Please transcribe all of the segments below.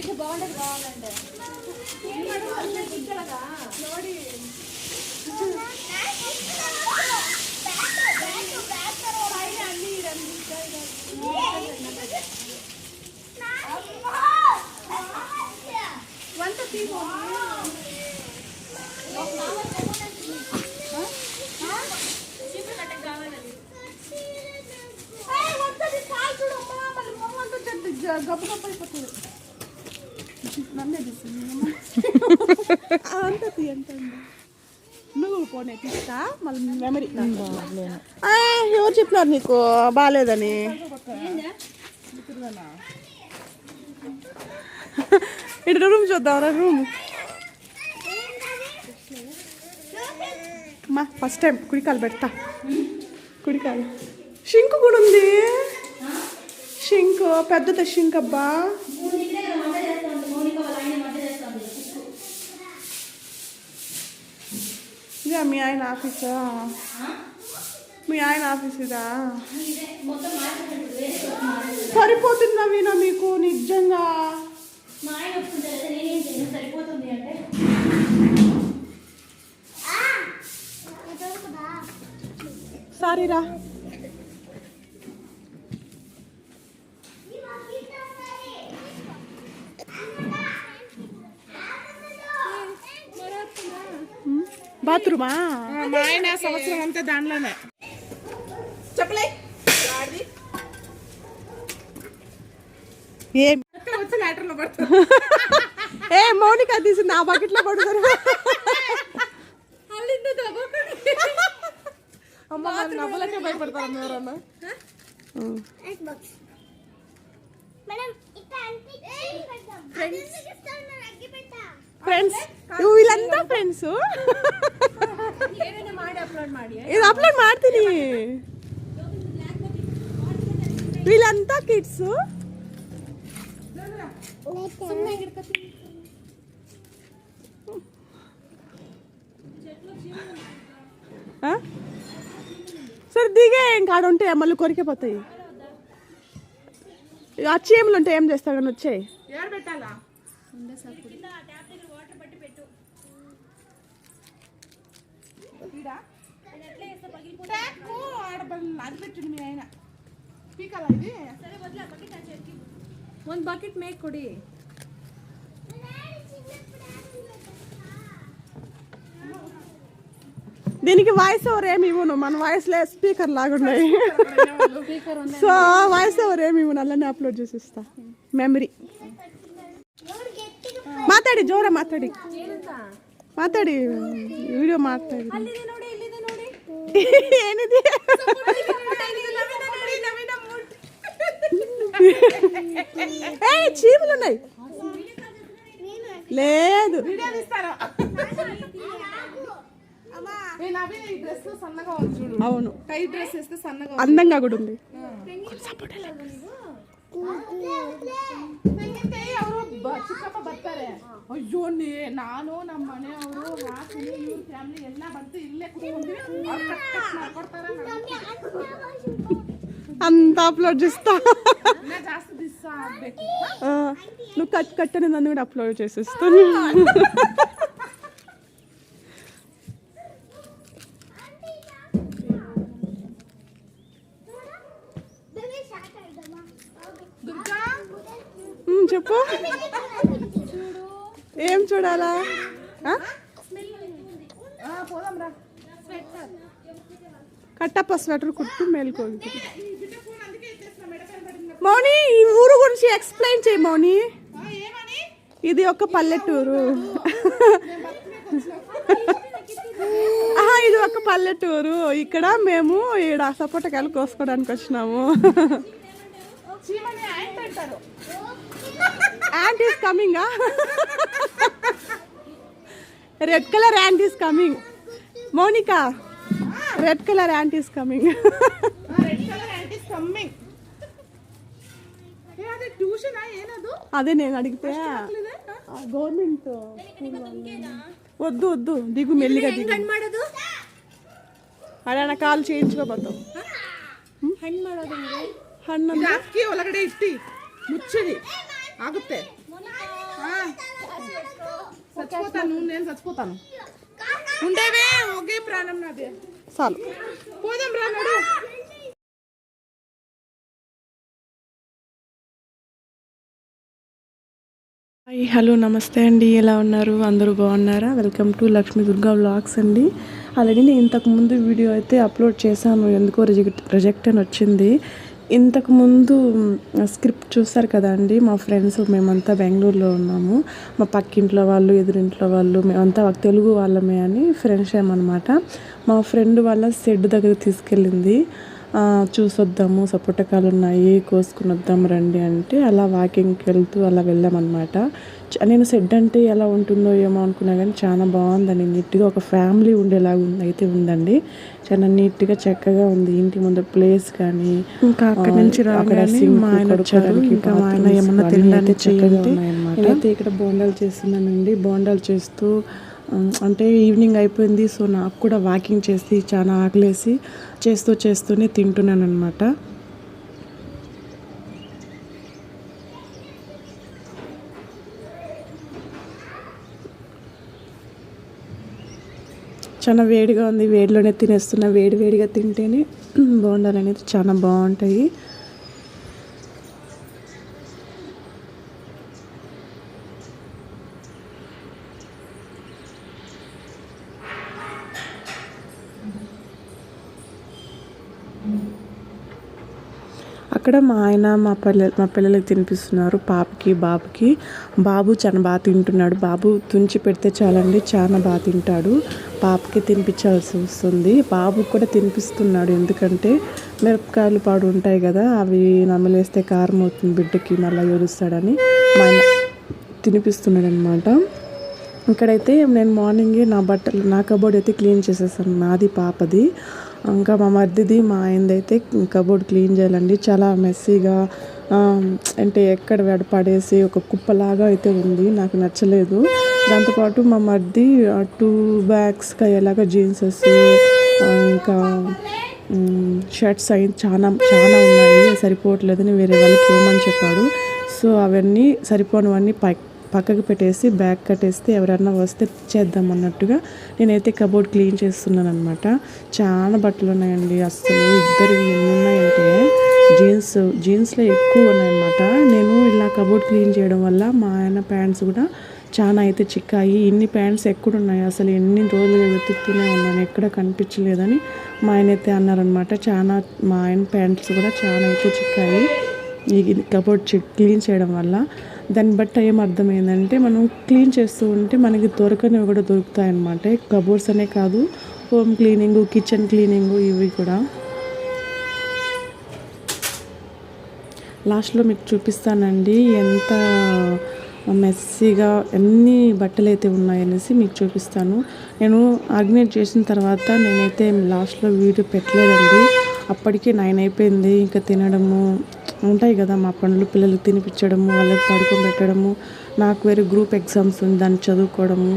అయితే బాగుండదు కావాలంటే ನೋಡಿ వంట తీసుకో నువ్వు పోనీ తీస్తా మళ్ళీ మెమరీ ఎవరు చెప్పినారు నీకు? బాగాలేదని. ఇక్కడ రూమ్ చూద్దాం రూమ్. మా ఫస్ట్ టైం కుడికాలు పెడతా. కుడికాలు. షింకు కూడా ఉంది. షింకు పెద్దది షింక్ అబ్బా మీ ఆయన ఆఫీసా? మీ ఆయన ఆఫీస్ ఇదా సరిపోతుందా వీణా మీకు నిజంగా? మా ఆయన ఒప్పుకుంటారు కదా, నేనేం చేయను సరిపోతుంది అంటే సారీరా బాత్రూమా మా ఆయన సంవత్సరం అంతా దానిలోనే. చెప్పలే. ఏం మౌనిక తీసింది ఆ బకెట్లో పడుతారు. అమ్మ వాళ్ళు నవ్వులకే భయపడతారు ఎవరన్నా? ఫ్రెండ్స్ వీళ్ళంతా ఫ్రెండ్ಸ್ ಏನೇನೋ ಮಾಡಿ ಅಪ್ಲೋಡ್ ಮಾಡಿ ఇది అప్లోడ్ ಮಾಡ್ತೀನಿ వీళ్ళంతా కిడ్స్ ಸುಮ್ಮನೆ ಹಿಡ್ಕೊತೀನಿ సరే దిగే ఇంకా ఆడ ఉంటే మళ్ళీ కొరికిపోతాయి ఆ చీమలు ఉంటే ఏం చేస్తావు కానీ వచ్చాయి ఏడు పెట్టాలా ట్యాపు ఆడ బల్- అది పెట్టిండు మీ ఆయన పీకాలా ఇది ಒಂದು ಬಕೆಟ್ ಮೇಕ್ ಕೊಡಿ దీనికి వాయిస్ ఓవర్ ఏమి ఇవ్వను మన వాయిస్ లే స్పీకర్ లాగా ఉన్నాయి సో వాయిస్ ఓవర్ ఏమి ఇవ్వను అలానే అప్లోడ్ చేసి ఇస్తా మెమరీ మాట్లాడి జోర మాట్లాడి మాట్లాడి వీడియో మాట్లాడి ಅಲ್ಲಿದೆ ನೋಡಿ ಇಲ್ಲಿದೆ ನೋಡಿ ఏనిది ఏ చీమలు ఉన్నాయి లేదు వీడియో తీస్తాను ఏ నవీన్ ఈ డ్రెస్ సన్నగా ఉంది చూడు అవును టై డ్రెస్ వేస్తే సన్నగా అందంగా కూడా ఉంది ತೆಂಗಿನಕಾಯಿ ಅವರು ಚಿಕ್ಕಪ್ಪ ಬರ್ತಾರೆ ಅಯ್ಯೋ ನೀ ನಾನು ನಮ್ಮ ಮನೆಯವರು ಹಾಸಿನಿ ಇವ್ರ ಫ್ಯಾಮಿಲಿ ಎಲ್ಲ ಬಂದು ಇಲ್ಲೇ ಕುತ್ಕೊಂಡ್ವಿ అంతా అప్లోడ్ చేస్తా. నువ్వు కట్ కట్టని దాన్ని కూడా అప్లోడ్ చేసేస్తాను చెప్పు. ఏం చూడాలా? కట్టప్ప స్వెటర్ కుట్టు మేల్కోండి మౌని ఈ ఊరు గురించి ఎక్స్ప్లెయిన్ చేయి మౌని. ఇది ఒక పల్లెటూరు. ఇది ఒక పల్లెటూరు. ఇక్కడ మేము ఈడ సపోటకాయలు కోసుకోవడానికి వచ్చినాము. Ant is coming red colour ant is coming Mounika red colour ant is coming ಅದೇ ಟ್ಯೂಷನ್ ಏನದು అదే నేను అడిగితే గవర్నమెంట్ వద్దు వద్దు దిగు మెల్లిగా దిగు ಹಣ್ಣು ಮಾಡೋದು అడన కాలు చేయించుకోబోతాం ಹಣ್ಣು ಮಾಡೋದು ಹೆಂಗೆ? ಹಣ್ಣು ಇದು ಅಕ್ಕಿ ಒಳಗಡೆ ಇಟ್ಟಿ ಮುಚ್ಚಿಡಿ ಆಗುತ್ತೆ ಮೋನಿಕಾ చచ్చిపోతాను నేను చచ్చిపోతాను ఉండేవే ఒకే ప్రాణం నాది చాలు పోదాం రా హాయ్ హలో నమస్తే అండి. ఎలా ఉన్నారు? అందరూ బాగున్నారా? Welcome to Lakshmi Durga vlogs అండి. ఆల్రెడీ నేను ఇంతకుముందు వీడియో అయితే అప్లోడ్ చేశాను. ఎందుకో రిజెక్ట్ రిజెక్ట్ అని వచ్చింది. ఇంతకుముందు స్క్రిప్ట్ చూస్తారు కదా అండి? మా ఫ్రెండ్స్ మేమంతా బెంగళూరులో ఉన్నాము. మా పక్కింట్లో వాళ్ళు ఎదురింట్లో వాళ్ళు మేమంతా తెలుగు వాళ్ళమే అని ఫ్రెండ్షిప్ అనమాట మా ఫ్రెండ్ వాళ్ళ షెడ్ దగ్గర తీసుకెళ్ళింది. చూసొద్దాము సపోటకాలు ఉన్నాయి కోసుకుని వద్దాం రండి అంటే అలా వాకింగ్కి వెళ్తూ అలా వెళ్ళామన్నమాట. నేను సెడ్ అంటే ఎలా ఉంటుందో ఏమో అనుకున్నా కానీ చాలా బాగుందండి. నీట్గా ఒక ఫ్యామిలీ ఉండేలాగా ఉంది అయితే ఉందండి. చాలా నీట్గా చక్కగా ఉంది. ఇంటి ముందు ప్లేస్ కానీ ఇంకా అక్కడ నుంచి మా ఆయన వచ్చారు. ఇంకా ఆయన ఏమన్నా తినడానికి చేయండి. నేనైతే ఇక్కడ బోండాలు చేస్తున్నానండి. బోండాలు చేస్తూ అంటే ఈవినింగ్ అయిపోయింది సో నాకు కూడా వాకింగ్ చేసి చాలా ఆకలేసి చేస్తూ చేస్తూనే తింటున్నాను అనమాట చాలా వేడిగా ఉంది వేడిలోనే తినేస్తున్నా వేడి వేడిగా తింటేనే బోండాలు అనేది చాలా బాగుంటాయి. అక్కడ మా ఆయన మా పిల్ల మా పిల్లలకి తినిపిస్తున్నారు పాపకి బాబుకి. బాబు చాలా బాగా తింటున్నాడు. బాబు తుంచి పెడితే చాలండి చాలా బాగా తింటాడు. పాపకి తినిపించాల్సి వస్తుంది. బాబుకి కూడా తినిపిస్తున్నాడు. ఎందుకంటే మిరపకాయలు పాడు ఉంటాయి కదా అవి నమ్మలేస్తే కారం అవుతుంది బిడ్డకి మళ్ళీ ఏడుస్తాడని. మా ఆయన తినిపిస్తున్నాడు అనమాట ఇక్కడైతే నేను మార్నింగే నా బట్టలు నా కబోర్డ్ అయితే క్లీన్ చేసేసాను. నాది పాపది. ఇంకా మా మరిదిది మా ఆయనది అయితే కబోర్డ్ క్లీన్ చేయాలండి. చాలా మెస్సీగా అంటే ఎక్కడ వెడ పడేసి ఒక కుప్పలాగా అయితే ఉంది. నాకు నచ్చలేదు. దాంతోపాటు మా మరిది టూ బ్యాగ్స్కి అయ్యేలాగా జీన్సెస్ ఇంకా షర్ట్స్ అయి చాలా చాలా ఉన్నాయి. సరిపోవట్లేదని వేరే వాళ్ళకి ఇవ్వమని చెప్పాడు. సో అవన్నీ సరిపోనివన్నీ పై పక్కకు పెట్టేసి బ్యాగ్ కట్టేస్తే ఎవరన్నా వస్తే చేద్దాం అన్నట్టుగా నేనైతే కబోర్డ్ క్లీన్ చేస్తున్నాను అనమాట చాలా బట్టలు ఉన్నాయండి అస్సలు. ఇద్దరు ఎన్ని ఉన్నాయంటే జీన్స్ జీన్స్లో ఎక్కువ ఉన్నాయన్నమాట. నేను ఇలా కబోర్డ్ క్లీన్ చేయడం వల్ల మా ఆయన ప్యాంట్స్ కూడా చాలా అయితే చిక్కాయి. ఇన్ని ప్యాంట్స్ ఎక్కడున్నాయి? అసలు ఎన్ని రోజులు వెతుకుతూనే ఉన్నాను. ఎక్కడ కనిపించలేదని మా ఆయన అయితే అన్నారనమాట చాలా మా ఆయన ప్యాంట్స్ కూడా చాలా అయితే చిక్కాయి. ఈ కబోర్డ్ క్లీన్ చేయడం వల్ల దాన్ని బట్టి ఏం అర్థమైందంటే మనం క్లీన్ చేస్తూ ఉంటే మనకి దొరకనివి కూడా దొరుకుతాయి అన్నమాట కబోర్డ్స్ అనే కాదు హోమ్ క్లీనింగ్ కిచెన్ క్లీనింగ్ ఇవి కూడా. లాస్ట్లో మీకు చూపిస్తానండి ఎంత మెస్సీగా ఎన్ని బట్టలు అయితే ఉన్నాయనేసి మీకు చూపిస్తాను. నేను ఆర్గనైజ్ చేసిన తర్వాత నేనైతే లాస్ట్లో వీడియో పెట్టలేదండి. అప్పటికే నైన్ అయిపోయింది. ఇంకా తినడము ఉంటాయి కదా మా పనులు పిల్లలకి తినిపించడము వాళ్ళకి పడుకోబెట్టడము నాకు వేరే గ్రూప్ ఎగ్జామ్స్ ఉంది దాన్ని చదువుకోవడము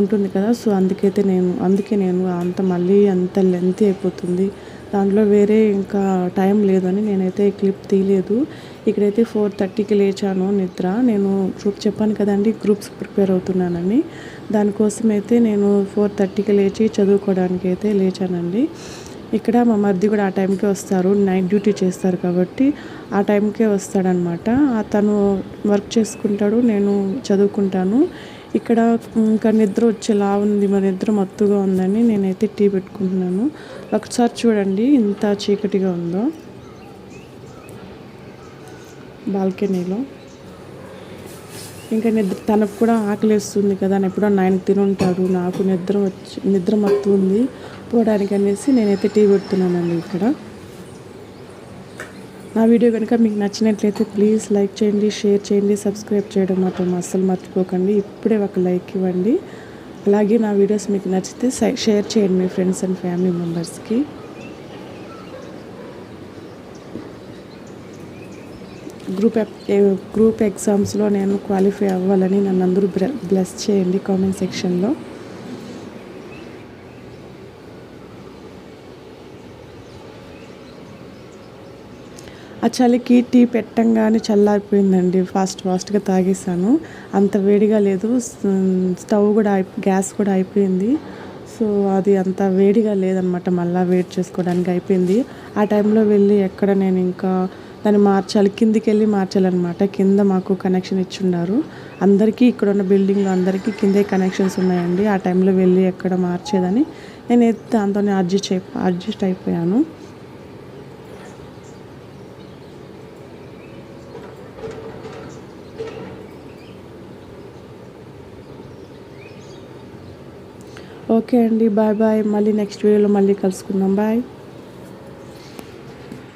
ఉంటుంది కదా. సో అందుకైతే నేను అందుకే నేను అంత మళ్ళీ అంత లెంత్ అయిపోతుంది. దాంట్లో వేరే ఇంకా టైం లేదని నేనైతే క్లిప్ తీయలేదు. ఇక్కడైతే ఫోర్ థర్టీకి లేచాను నిద్ర. నేను గ్రూప్ చెప్పాను కదండి గ్రూప్స్ ప్రిపేర్ అవుతున్నానని. దానికోసం అయితే నేను ఫోర్ థర్టీకి లేచి చదువుకోవడానికి అయితే లేచానండి. ఇక్కడ మా మరిది కూడా ఆ టైంకే వస్తారు నైట్ డ్యూటీ చేస్తారు కాబట్టి ఆ టైంకే వస్తాడనమాట. తను వర్క్ చేసుకుంటాడు నేను చదువుకుంటాను. ఇక్కడ ఇంకా నిద్ర వచ్చేలా ఉంది మరి నిద్ర మత్తుగా ఉందని నేనైతే టీ పెట్టుకుంటున్నాను. ఒకసారి చూడండి ఇంత చీకటిగా ఉందో. బాల్కనీలో. ఇంకా నిద్ర తనకు కూడా ఆకలిస్తుంది కదా అని ఎప్పుడో నైన్కి తిని ఉంటాడు నాకు నిద్ర వచ్చి నిద్ర మత్తు ఉంది పోవడానికి అనేసి నేనైతే టీ పెడుతున్నానండి ఇక్కడ. నా వీడియో కనుక మీకు నచ్చినట్లయితే ప్లీజ్ లైక్ చేయండి షేర్ చేయండి సబ్స్క్రైబ్ చేయడం మాత్రం అస్సలు మర్చిపోకండి. ఇప్పుడే ఒక లైక్ ఇవ్వండి. అలాగే నా వీడియోస్ మీకు నచ్చితే సై- షేర్ చేయండి మీ ఫ్రెండ్స్ అండ్ ఫ్యామిలీ మెంబర్స్కి. గ్రూప్ ఎప్- గ్రూప్ ఎగ్జామ్స్లో నేను క్వాలిఫై అవ్వాలని నన్ను అందరూ బ్ర- బ్లెస్ చేయండి కామెంట్ సెక్షన్లో ఆ చలికి టీ పెట్టంగానే చల్లారిపోయిందండి. ఫాస్ట్ ఫాస్ట్గా తాగేసాను అంత వేడిగా లేదు. స్టవ్ కూడా గ్యాస్ కూడా అయిపోయింది. సో అది అంత వేడిగా లేదనమాట మళ్ళీ వేడి చేసుకోవడానికి అయిపోయింది. ఆ టైంలో వెళ్ళి ఎక్కడ నేను ఇంకా దాన్ని మార్చాలి కిందికి వెళ్ళి మార్చాలన్నమాట. కింద మాకు కనెక్షన్ ఇచ్చున్నారు అందరికీ ఇక్కడ ఉన్న బిల్డింగ్లో అందరికీ కిందే కనెక్షన్స్ ఉన్నాయండి. ఆ టైంలో వెళ్ళి ఎక్కడ మార్చేదని నేను దాంతోనే అడ్జస్ట్ అయి అడ్జస్ట్ అయిపోయాను. ఓకే అండి. Bye bye. మళ్ళీ నెక్స్ట్ వీడియోలో మళ్ళీ కలుసుకుందాం. బాయ్.